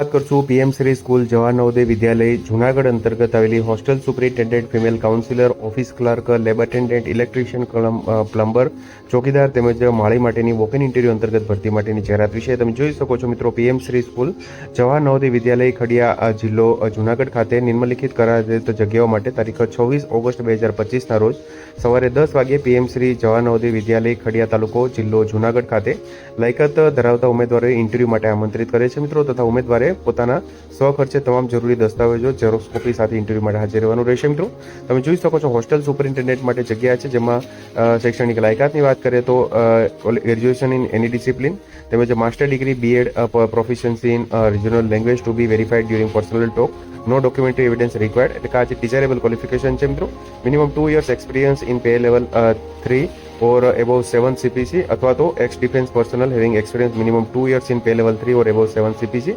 વાત કરશું PM Shri school જવાનોદય વિદ્યાલય જુનાગઢ અંતર્ગત આવેલી hostel superintendent female counsellor, office clerk, lab attendant, electrician plumber, ચોકીદાર તેમજ માળી માટેની વોકિન ઇન્ટરવ્યુ અંતર્ગત ભરતી માટેની જાહેરાત વિશે તમે જોઈ શકો છો મિત્રો પીએમ શ્રી સ્કૂલ જવાનોદય વિદ્યાલય, ખડિયા જિલ્લો જુનાગઢ ખાતે નિમ્નલિખિત કરાયેલ જગ્યાઓ માટે તારીખ છવ્વીસ ઓગસ્ટ બે હજાર પચીસના રોજ સવારે દસ વાગ્યે પીએમ શ્રી જવાનોદય વિદ્યાલય, ખડિયા તાલુકો, જિલ્લો જુનાગઢ ખાતે લાયકાત ધરાવતા ઉમેદવારોએ ઇન્ટરવ્યુ માટે આમંત્રિત કરે છે મિત્રો તથા ઉમેદવારે પોતાના સ્વખર્ચે તમામ જરૂરી દસ્તાવેજો ઝેરોક્સ કોપી સાથે ઇન્ટરવ્યૂ માટે હાજર રહેવાનું રહેશે મિત્રો. તમે જોઈ શકો છો હોસ્ટેલ સુપરિન્ટેન્ડન્ટ માટે જગ્યા છે જેમાં શૈક્ષણિક લાયકાતની વાત કરીએ તો ગ્રેજ્યુએશન ઇન એની ડિસિપ્લિન તેમજ master degree BEd proficiency in regional language to be verified during personal talk no documentary evidence required એટલે કે આ જે ડિઝાયરેબલ ક્વોલિફિકેશન છે મિત્રો minimum two years experience in pay level three or above seven CPC અથવા તો ex defence personnel having experience minimum two years in pay level three or above seven CPC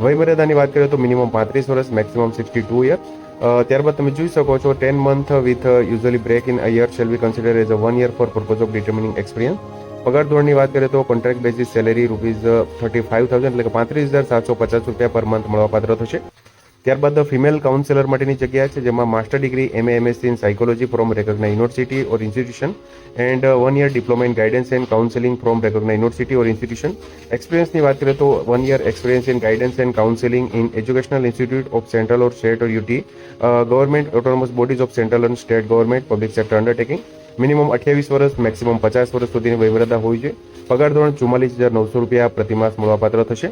વયમર્યાદાની વાત કરીએ તો મિનિમમ પાંત્રીસ વર્ષ maximum sixty two year ત્યારબાદ તમે જોઈ શકો છો ten month with usually break in a year shall be consider as a one year for purpose of determining experience પગાર ધોરણની વાત કરીએ તો contract basis salary rupees thirty five thousand એટલે કે પાંત્રીસ હજાર સાતસો પચાસ રૂપિયા પર મંથ મળવાપાત્ર થશે. ત્યારબાદ ફિમેલ કાઉન્સેલર માટેની જગ્યા છે, જેમાં master degree MA MSc in psychology from recognise university or institution and one year diploma in guidance and counselling from recognise university or institution એક્સપિરિયન્સની વાત કરીએ તો one year experience in guidance and counselling in educational institute of central or state or UT government autonomous bodies of central and state government public sector undertaking minimum અઠ્યાવીસ વર્ષ maximum પચાસ વર્ષ સુધીની વયમર્યાદા હોવી જોઈએ. પગાર ધોરણ ચુમ્માલીસ હજાર નવસો રૂપિયા પ્રતિમાસ મળવાપાત્ર થશે.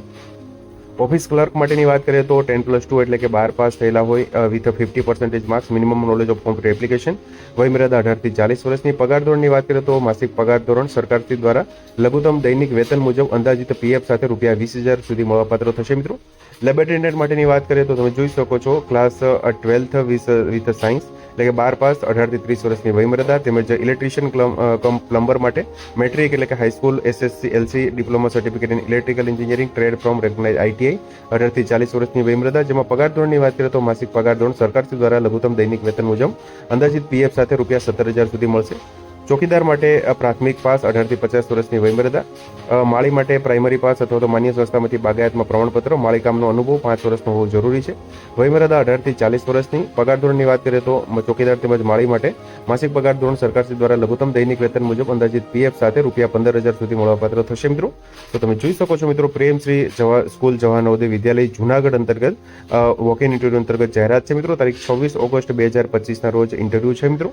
ઓફિસ ક્લર્ક માટેની વાત કરીએ તો ટેન પ્લસ ટુ એટલે કે બાર પાસ થયેલા હોય with fifty percentage marks minimum knowledge of computer application વયમર્યાદા અઢારથી ચાલીસ વર્ષની પગાર ધોરણની વાત કરીએ તો માસિક પગાર ધોરણ સરકારથી દ્વારા લઘુત્તમ દૈનિક વેતન મુજબ અંદાજિત પીએફ સાથે રૂપિયા વીસ હજાર સુધી મળવાપાત્ર થશે મિત્રો. લેબ નેટ માટેની વાત કરીએ તો તમે જોઈ શકો છો ક્લાસ ટ્વેલ્થ વિથ સાયન્સ એટલે કે બાર પાસ, અઢારથી ત્રીસ વર્ષની વયમર્યાદા તેમજ ઇલેક્ટ્રિશિયન કમ પ્લમ્બર માટે મેટ્રિક એટલે કે high school SSC LC diploma certificate in electrical engineering trade from recognise ITI અઢારથી ચાલીસ વર્ષની વયમર્યાદા જેમાં પગાર ધોરણની વાત કરીએ તો માસિક પગાર ધોરણ સરકારશ્રી દ્વારા લઘુત્તમ દૈનિક વેતન મુજબ અંદાજિત પીએફ સાથે રૂપિયા સત્તર હજાર સુધી મળશે. ચોકીદાર માટે પ્રાથમિક પાસ અઢારથી પચાસ વર્ષની વયમર્યાદા માળી માટે પ્રાઇમરી પાસ અથવા તો માન્ય સંસ્થામાંથી બાગાયતમાં પ્રમાણપત્ર માળી કામનો અનુભવ પાંચ વર્ષનો હોવો જરૂરી છે. વયમર્યાદા અઢારથી ચાલીસ વર્ષની પગાર ધોરણની વાત કરીએ તો ચોકીદાર તેમજ માળી માટે માસિક પગાર ધોરણ સરકારશ્રી દ્વારા લઘુત્તમ દૈનિક વેતન મુજબ અંદાજિત પીએફ સાથે રૂપિયા પંદર હજાર સુધી મળવાપાત્ર થશે મિત્રો. તો તમે જોઈ શકો છો મિત્રો, પ્રેમ શ્રી જવા, સ્કૂલ જવાનોદય વિદ્યાલય જુનાગઢ અંતર્ગત વોક ઇન ઇન્ટરવ્યુ અંતર્ગત જાહેરાત છે મિત્રો. તારીખ છવ્વીસ ઓગસ્ટ બે હજાર પચીસના રોજ ઇન્ટરવ્યુ છે મિત્રો.